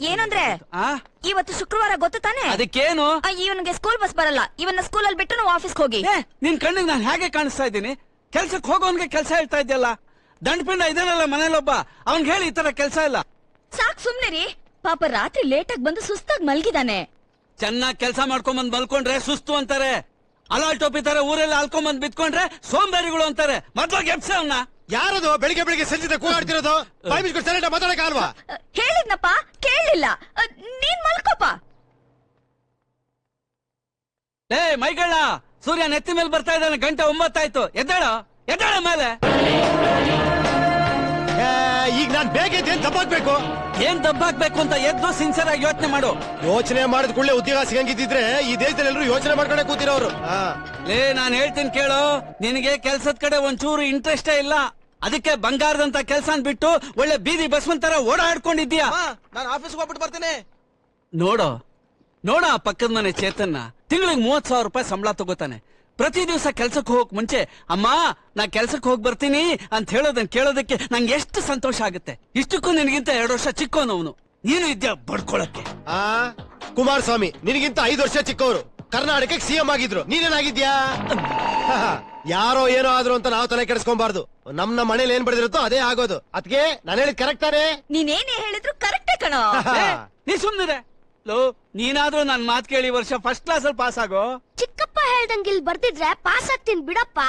ಏನಂದ್ರೆ? ಆ? ಇವತ್ತು ಶುಕ್ರವಾರ ಗೊತ್ತು ತಾನೆ? ಅದಕ್ಕೇನು? ಇವನಿಗೆ ಸ್ಕೂಲ್ ಬಸ್ ಬರಲ್ಲ. ಇವನ್ನ ಸ್ಕೂಲ್ ಅಲ್ಲಿ ಬಿಟ್ಟು ನಾವು ಆಫೀಸ್ ಹೋಗಿ. ನಿನ್ ಕಣ್ಣಿಗೆ ನಾನು ಹೇಗೆ ಕಾಣಿಸ್ತಾ ಇದ್ದೀನಿ? ಕೆಲ್ಸಕ್ಕೆ ಹೋಗೋನ್ಗೆ ಕೆಲಸ ಹೇಳ್ತಾ ಇದ್ಯಲ್ಲ? ದಂಡಪಿಂಡ ಇದಾನಲ್ಲ ಮನೇಲೊಬ್ಬ ಅವನ್ಗೆ ಹೇಳಿ ಈ ತರ ಕೆಲಸ ಇಲ್ಲ. ಸಾಕ್ ಸುಮ್ನೆ ರೀ. ಪಾಪ ರಾತ್ರಿ ಲೇಟ್ ಆಗಿ ಬಂದು ಸುಸ್ತಾಗಿ ಮಲ್ಗಿದಾನೆ. ಚೆನ್ನಾಗಿ ಕೆಲಸ ಮಾಡ್ಕೊಂಡ್ ಬಂದ್ ಮಲ್ಕೊಂಡ್ರೆ ಸುಸ್ತು ಅಂತಾರೆ. ಅಲಾಲ್ ಟೋಪಿ ತರ ಊರೆಲ್ಲ ಹಾಲ್ಕೊಂಡ್ ಬಂದ್ ಬಿತ್ಕೊಂಡ್ರೆ ಸೋಂಬೇರಿಗಳು ಅಂತಾರೆ. ಮೊದ್ಲಾಗ ಎಪ್ಸ ಅವನ್ನ ಯಾರದು? ಬೆಳಿಗ್ಗೆ ಬೆಳಿಗ್ಗೆ ಸಂಜೆ ಕೂಗಾಡ್ತಿರೋದು ಬಾಯ್ ಸರಿಯಾಗಿ ಮಾತಾಡಕ್ ಅಲ್ವಾ ಹೇಳಿದ್ನಪ್ಪ ಕೇಳಲಿಲ್ಲ ಅ, ನೀನ್ ಮಲ್ಕೋಪ ಏ ಮೈಗಳ ಸೂರ್ಯ ನೆತ್ತಿ ಮೇಲೆ ಬರ್ತಾ ಇದ್ದಾನೆ ಗಂಟೆ ಒಂಬತ್ತಾಯ್ತು. ಎದ್ದಾಳ. ಎದ್ದಾಳ ಮೇಲೆ. ಈಗ ನಾನ್ ಬೇಗ ಏನ್ ದಬ್ಬಾಕ್ಬೇಕು? ಏನ್ ದಬ್ಬಾಕ್ಬೇಕು ಅಂತ ಎದ್ದು ಸಿನ್ಸಿಯರ್ ಆಗಿ ಯೋಚನೆ ಮಾಡು. ಯೋಚನೆ ಮಾಡಿದ ಕೂಡಲೇ ಉದ್ಯೋಗ ಸಿಗಂಗಿದ್ರೆ ಈ ದೇಶದಲ್ಲಿ ಎಲ್ಲರೂ ಯೋಚನೆ ಮಾಡ್ಕೊಂಡೆ ಕೂತಿರೋರು. ಹಾ. ಲೇ ನಾನ್ ಹೇಳ್ತೀನಿ ಕೇಳು. ನಿನಗೆ ಕೆಲ್ಸದ ಕಡೆ ಒಂಚೂರು ಇಂಟ್ರೆಸ್ಟೇ ಇಲ್ಲ. ಅದಕ್ಕೆ ಬಂಗಾರದಂತ ಕೆಲ್ಸನ್ ಬಿಟ್ಟು ಒಳ್ಳೆ ಬೀದಿ ಬಸ್ವನ್ ತರ ಓಡಾಡ್ಕೊಂಡಿದ್ಯಾ ನಾನು ಆಫೀಸ್ಗೆ ಹೋಗ್ಬಿಟ್ಟು ಬರ್ತೇನೆ. ನೋಡೋ ನೋಡ ಆ ಪಕ್ಕದ ಮನೆ ಚೇತನ್ನ. ತಿಂಗಳಿಗೆ ಮೂವತ್ ಸಾವಿರ ರೂಪಾಯಿ ಸಂಬಳ ತಗೋತಾನೆ. ಪ್ರತಿ ದಿವಸ ಕೆಲ್ಸಕ್ಕೆ ಹೋಗಕ್ ಮುಂಚೆ ಅಮ್ಮ ನಾ ಕೆಲ್ಸಕ್ಕೆ ಹೋಗಿ ಬರ್ತೀನಿ ಅಂತ ಹೇಳೋದನ್ನ ಕೇಳೋದಕ್ಕೆ ನಂಗೆ ಎಷ್ಟು ಸಂತೋಷ ಆಗುತ್ತೆ. ಇಷ್ಟಕ್ಕೂ ನಿನಗಿಂತ ಎರಡು ವರ್ಷ ಚಿಕ್ಕೋನವನು ನೀನು ಇದ್ಯಾ ಬಡ್ಕೊಳಕ್ಕೆ? ಆ ಕುಮಾರಸ್ವಾಮಿ ನಿನಗಿಂತ ಐದು ವರ್ಷ ಚಿಕ್ಕವರು. ಕರ್ನಾಟಕಕ್ಕೆ ಸಿಎಂ ಆಗಿದ್ರು. ನೀನೇನಾಗಿದ್ಯಾ ಯಾರೋ ಏನೋ ಆದ್ರು ಅಂತ ನಾವು ತಲೆ ಕೆಡಿಸ್ಕೊಂಬಾರ್ದು ನಮ್ ನಮ್ಮ ಮನೇಲಿ ಏನ್ ಬಡಿದಿರುತ್ತೋ ಅದೇ ಆಗೋದು. ಅದ್ಕೆ ನಾನು ಹೇಳಿದ್ ಕರೆಕ್ಟ್ ತಾನೇ? ನೀನೇನೇ ಹೇಳಿದ್ರು ಕರೆಕ್ಟೇ ಕಣೋ. ನೀ ಸುಮ್ನಿರೆ. ಲೋ ನೀನಾದ್ರೂ ನನ್ ಮಾತ್ ಕೇಳಿ ಈ ವರ್ಷ ಫಸ್ಟ್ ಕ್ಲಾಸ್ ಅಲ್ಲಿ ಪಾಸ್ ಆಗೋ? ಚಿಕ್ಕಪ್ಪ ಹೇಳ್ದಂಗಿಲ್ ಬರ್ತಿದ್ರೆ ಪಾಸ್ ಆಗ್ತೀನಿ ಬಿಡಪ್ಪ.